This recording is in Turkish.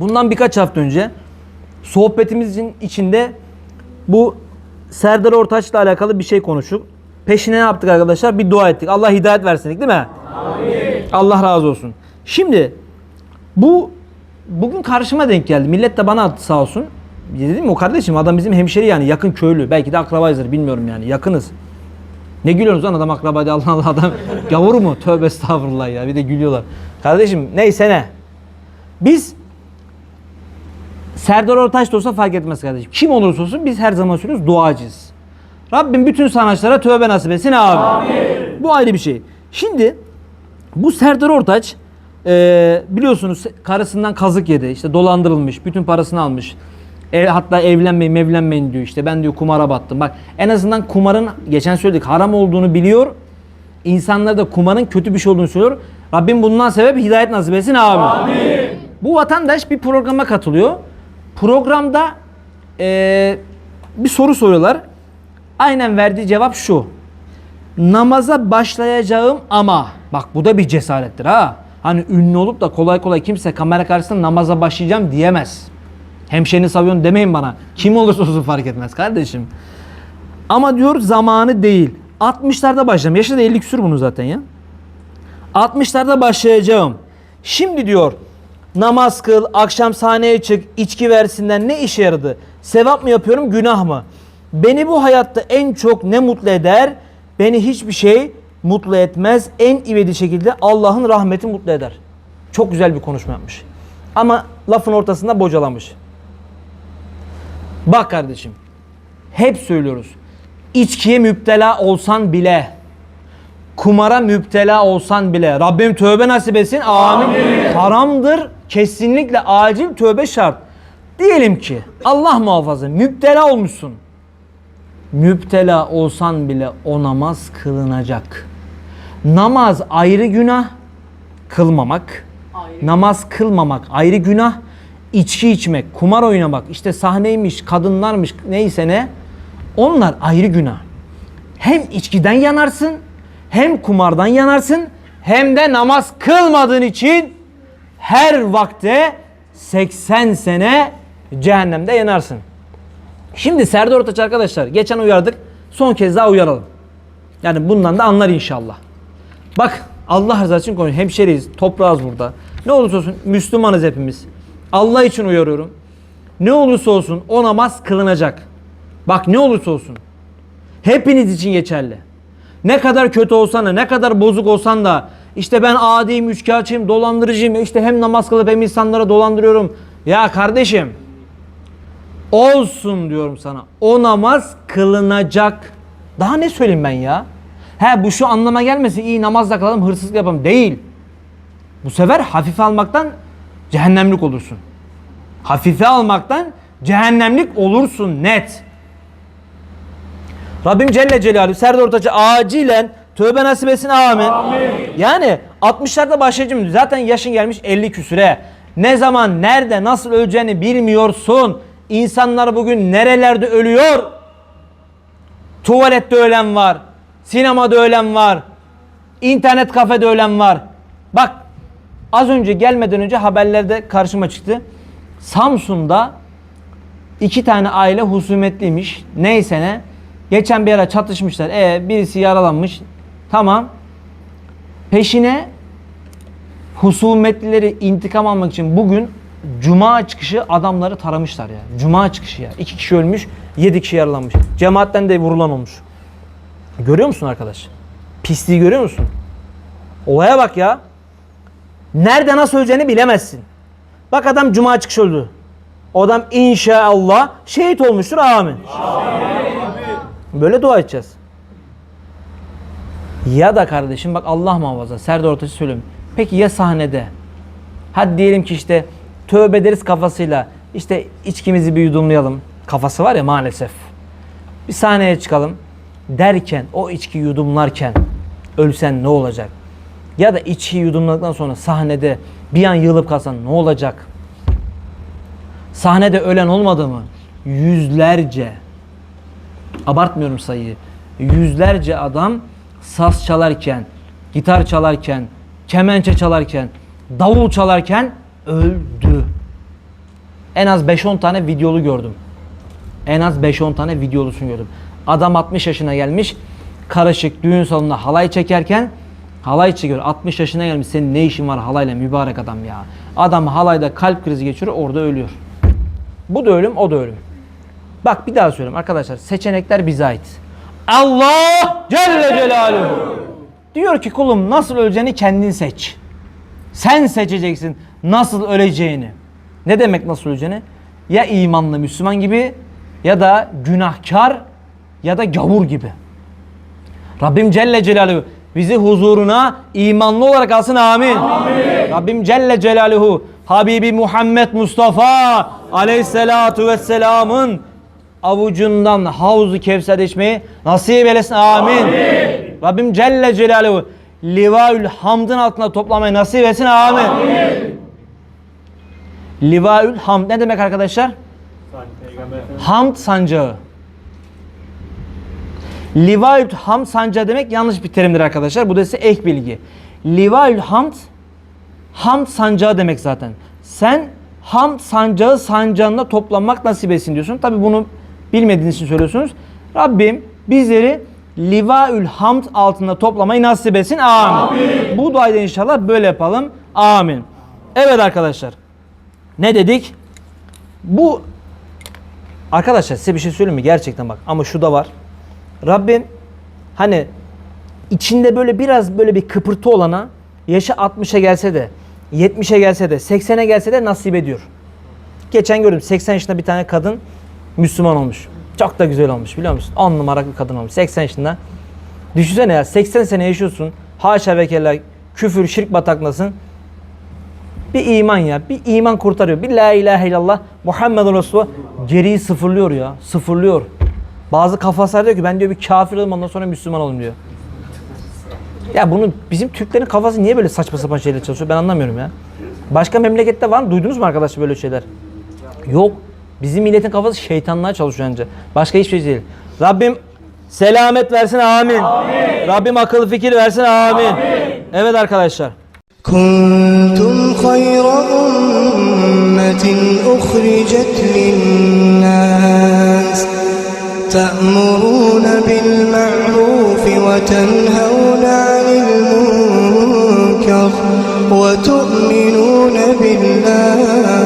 Bundan birkaç hafta önce sohbetimizin içinde bu Serdar Ortaç'la alakalı bir şey konuştuk. Peşine ne yaptık arkadaşlar? Bir dua ettik. Allah hidayet versin değil mi? Allah razı olsun. Şimdi bu bugün karşıma denk geldi. Millet de bana attı sağ olsun. Dedim o kardeşim adam bizim hemşeri yani yakın köylü. Belki de akrabayızdır bilmiyorum yani yakınız. Ne gülüyorsunuz lan adam akrabaydı Allah Allah adam gavur mu? Tövbe estağfurullah ya bir de gülüyorlar. Kardeşim neyse ne. Biz Serdar Ortaç da olsa fark etmez kardeşim. Kim olursa olsun biz her zaman söylüyoruz duacıyız. Rabbim bütün sanatçılara tövbe nasip etsin abi. Bu ayrı bir şey. Şimdi bu Serdar Ortaç e, biliyorsunuz karısından kazık yedi. İşte dolandırılmış. Bütün parasını almış. E, hatta evlenmeyin evlenmeyin diyor. İşte ben diyor kumara battım. Bak en azından kumarın geçen söyledik haram olduğunu biliyor. İnsanlara da kumarın kötü bir şey olduğunu söylüyor. Rabbim bundan sebep hidayet nasip etsin abi. Bu vatandaş bir programa katılıyor. Programda e, bir soru soruyorlar. Aynen verdiği cevap şu. Namaza başlayacağım ama bak bu da bir cesarettir ha. Hani ünlü olup da kolay kolay kimse kamera karşısında namaza başlayacağım diyemez. Hemşerini savuyorsun demeyin bana. Kim olursa olsun fark etmez kardeşim. Ama diyor zamanı değil. 60'larda başlayacağım. Yaşı da 50 küsür bunu zaten ya. 60'larda başlayacağım. Şimdi diyor namaz kıl, akşam sahneye çık, içki versinler ne işe yaradı? Sevap mı yapıyorum, günah mı? Beni bu hayatta en çok ne mutlu eder? Beni hiçbir şey mutlu etmez. En ivedi şekilde Allah'ın rahmeti mutlu eder. Çok güzel bir konuşma yapmış. Ama lafın ortasında bocalamış. Bak kardeşim. Hep söylüyoruz. İçkiye müptela olsan bile kumara müptela olsan bile Rabbim tövbe nasip etsin. Amin. Haramdır. Kesinlikle acil tövbe şart. Diyelim ki Allah muhafaza müptela olmuşsun. Müptela olsan bile o namaz kılınacak. Namaz ayrı günah, kılmamak. Namaz kılmamak ayrı günah. İçki içmek, kumar oynamak, işte sahneymiş, kadınlarmış neyse ne. Onlar ayrı günah hem içkiden yanarsın, hem kumardan yanarsın, hem de namaz kılmadığın için her vakte 80 sene cehennemde yanarsın. Şimdi Serdar Ortaç arkadaşlar geçen uyardık. Son kez daha uyaralım. Yani bundan da anlar inşallah. Bak Allah rızası için konuş. Hemşeriyiz. Toprağız burada. Ne olursa olsun Müslümanız hepimiz. Allah için uyarıyorum. Ne olursa olsun o namaz kılınacak. Bak ne olursa olsun. Hepiniz için geçerli. Ne kadar kötü olsan da, ne kadar bozuk olsan da, işte ben adiyim, üçkağıtçıyım, dolandırıcıyım, işte hem namaz kılıp hem insanlara dolandırıyorum. Ya kardeşim, olsun diyorum sana. O namaz kılınacak. Daha ne söyleyeyim ben ya? He bu şu anlama gelmesin, iyi namaz da kılalım, hırsızlık yapalım. Değil. Bu sefer hafife almaktan cehennemlik olursun. Hafife almaktan cehennemlik olursun net. Rabbim Celle Celaluhu Serdar Ortaç'ı acilen tövbe nasip etsin amin. Yani 60'larda başlayacağım. Zaten yaşın gelmiş 50 küsüre. Ne zaman, nerede, nasıl öleceğini bilmiyorsun. İnsanlar bugün nerelerde ölüyor? Tuvalette ölen var. Sinemada ölen var. internet kafede ölen var. Bak az önce gelmeden önce haberlerde karşıma çıktı. Samsun'da İki tane aile husumetliymiş. Neyse ne. Geçen bir ara çatışmışlar. E birisi yaralanmış. Tamam. Peşine husumetlileri intikam almak için bugün Cuma çıkışı adamları taramışlar ya. Cuma çıkışı ya. İki kişi ölmüş, yedi kişi yaralanmış. Cemaatten de vurulan olmuş. Görüyor musun arkadaş? Pisliği görüyor musun? Olaya bak ya. Nerede nasıl öleceğini bilemezsin. Bak adam Cuma çıkışı öldü. O adam inşallah şehit olmuştur. Amin. Böyle dua edeceğiz. Ya da kardeşim bak Allah muhafaza Serdar Ortaç'ı söylüyorum. Peki ya sahnede? Hadi diyelim ki işte tövbe ederiz kafasıyla işte içkimizi bir yudumlayalım. Kafası var ya maalesef. Bir sahneye çıkalım derken o içki yudumlarken ölsen ne olacak? Ya da içki yudumladıktan sonra sahnede bir an yığılıp kalsan ne olacak? Sahnede ölen olmadı mı? Yüzlerce. Abartmıyorum sayıyı. Yüzlerce adam saz çalarken, gitar çalarken, kemençe çalarken, davul çalarken öldü. En az 5-10 tane videolu gördüm. En az 5-10 tane videolusunu gördüm. Adam 60 yaşına gelmiş. Karışık düğün salonunda halay çekerken halay çekiyor. 60 yaşına gelmiş. Senin ne işin var halayla mübarek adam ya. Adam halayda kalp krizi geçiriyor orada ölüyor. Bu da ölüm o da ölüm. Bak bir daha söyleyeyim arkadaşlar. Seçenekler bize ait. Allah Celle Celaluhu. Diyor ki kulum nasıl öleceğini kendin seç. Sen seçeceksin nasıl öleceğini. Ne demek nasıl öleceğini? Ya imanlı Müslüman gibi ya da günahkar ya da gavur gibi. Rabbim Celle Celaluhu bizi huzuruna imanlı olarak alsın amin. Rabbim Celle Celaluhu Habibi Muhammed Mustafa Aleyhisselatu Vesselam'ın avucundan Havzu Kevser içmeyi nasip eylesin amin. Rabbim Celle Celaluhu Livaül Hamd'ın altında toplamayı nasip etsin amin. Livaül Hamd ne demek arkadaşlar? Hamd sancağı. Livaül Hamd sancağı demek yanlış bir terimdir arkadaşlar. Bu da size ek bilgi. Livaül Hamd Hamd sancağı demek zaten. Sen Hamd sancağı sancağında toplanmak nasip etsin diyorsun. Tabi bunu bilmediğiniz için söylüyorsunuz. Rabbim bizleri Livaül Hamd altında toplamayı nasip etsin. Amin. Bu duayı da inşallah böyle yapalım. Amin. Evet arkadaşlar. Ne dedik? Bu arkadaşlar size bir şey söyleyeyim mi? Gerçekten bak ama şu da var. Rabbim hani içinde böyle biraz böyle bir kıpırtı olana yaşı 60'a gelse de 70'e gelse de 80'e gelse de nasip ediyor. Geçen gördüm 80 yaşında bir tane kadın Müslüman olmuş. Çok da güzel olmuş biliyor musun? 10 numara bir kadın olmuş 80 yaşında. Düşünsene ya 80 sene yaşıyorsun. Haşa ve kella küfür şirk bataklasın. Bir iman ya. Bir iman kurtarıyor. Bir la ilahe illallah Muhammed Resulullah geriyi sıfırlıyor ya. Sıfırlıyor. Bazı kafaslar diyor ki ben diyor bir kafir olayım ondan sonra Müslüman olayım diyor. Ya bunu bizim Türklerin kafası niye böyle saçma sapan şeyler çalışıyor ben anlamıyorum ya. Başka memlekette var mı? Duydunuz mu arkadaşlar böyle şeyler? Yok. Bizim milletin kafası şeytanlığa çalışıyor önce. Başka hiçbir şey değil. Rabbim selamet versin amin. amin. Rabbim akıl fikir versin amin. amin. Evet arkadaşlar. Kuntum hayra ummetin uhricet linnas ta'muruna bil ma'ruf ve tenhevna anil munkar ve tu'minuna billah